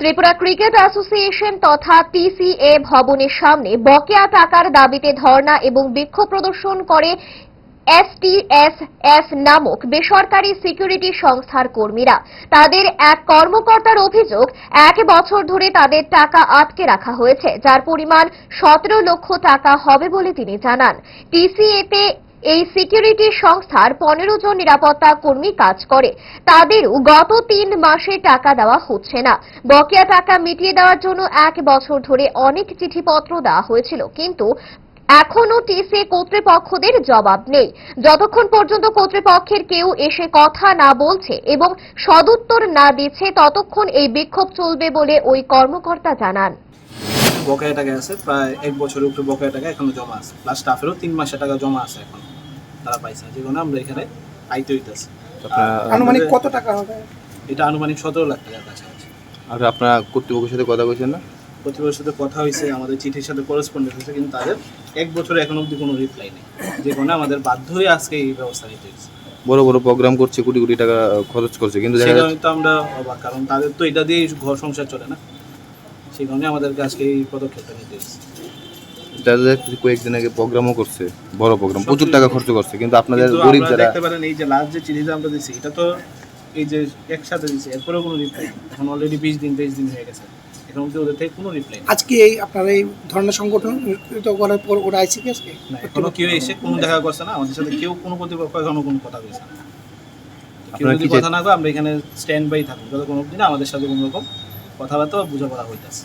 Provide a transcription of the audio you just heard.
Tripura cricket association তথা TCA ভবনের সামনে বকেয়া টাকার দাবিতে ধর্ণা এবং বিক্ষোভ প্রদর্শন করে এসটিএসএস নামক বেসরকারি সিকিউরিটি সংস্থার কর্মীরা। তাদের এক কর্মকর্তার অভিযোগ, এক বছর ধরে তাদের টাকা আটকে রাখা হয়েছে, যার পরিমাণ সতেরো লক্ষ টাকা হবে বলে তিনি জানান। টিসিএতে এই সিকিউরিটি সংস্থার পনেরো জন নিরাপত্তা কর্মী কাজ করে। তাদেরও গত তিন মাসে টাকা দেওয়া হচ্ছে না। বকেয়া টাকা মিটিয়ে দেওয়ার জন্য এক বছর ধরে অনেক চিঠিপত্র দেওয়া হয়েছিল, কিন্তু এখনও টিসি কর্তৃপক্ষদের জবাব নেই। যতক্ষণ পর্যন্ত কর্তৃপক্ষের কেউ এসে কথা না বলছে এবং সদুত্তর না দিচ্ছে, ততক্ষণ এই বিক্ষোভ চলবে বলে ওই কর্মকর্তা জানান। বকেয়া টাকা আছে, প্রায় এক বছরের উপরে বকেয়া টাকা এখনও জমা আছে। প্লাস স্টাফেরও তিন মাসের টাকা জমা আছে এখন। তারা পাইছে যে কারণে আমরা এখানে আইতে হইতেছে। আনুমানিক কত টাকা হবে? এটা আনুমানিক সতেরো লাখ টাকার কাছাকাছি। আর আপনারা কর্তৃপক্ষের সাথে কথা বলছেন না? প্রতিবার সাথে কথা হয়েছে আমাদের চিঠির সাথে করেসপন্ডেন্স হয়েছে কিন্তু তাদের এক বছরে এখন অবধি কোনো রিপ্লাই নেই। যে কারণে আমাদের বাধ্য হয়ে আজকে এই ব্যবস্থা নিতে হয়েছে বড় বড় প্রোগ্রাম করছে কোটি কোটি টাকা খরচ করছে কিন্তু সেই কারণে তো আমরা অবাক কারণ তাদের তো এটা দিয়েই ঘর সংসার চলে না। সেই কারণে আমাদেরকে আজকে এই পদক্ষেপটা নিতে হয়েছে যাচ্ছে কয়েকদিন আগে প্রোগ্রামও করছে বড় প্রোগ্রাম প্রচুর টাকা খরচ করছে কিন্তু আপনাদের গরিব যারা দেখতে পারেন এই যে লাস্ট যে চিঠিটা আমরা দিচ্ছি এটা তো এই যে একসাথে দিচ্ছি এরপরেও কোনো রিপ্লাই এখন অলরেডি বিশ দিন তেইশ দিন হয়ে গেছে। এখন অব্দি ওদের থেকে কোনো রিপ্লাই নেই। আজকে এই আপনার এই ধর্ণা সংগঠন করার পর ওরা আইসি গেছে না এখনও কেউ এসে কোনো দেখা করছে না। আমাদের সাথে কেউ কোনো কর্তৃপক্ষ এখনও কোনো কথা বলছে না। কেউ যদি কথা না কয় আমরা এখানে স্ট্যান্ড বাই থাকব। যতক্ষণ অব্দি না আমাদের সাথে কোনো রকম কথাবার্তা বা বোঝাপড়া হইতেছে।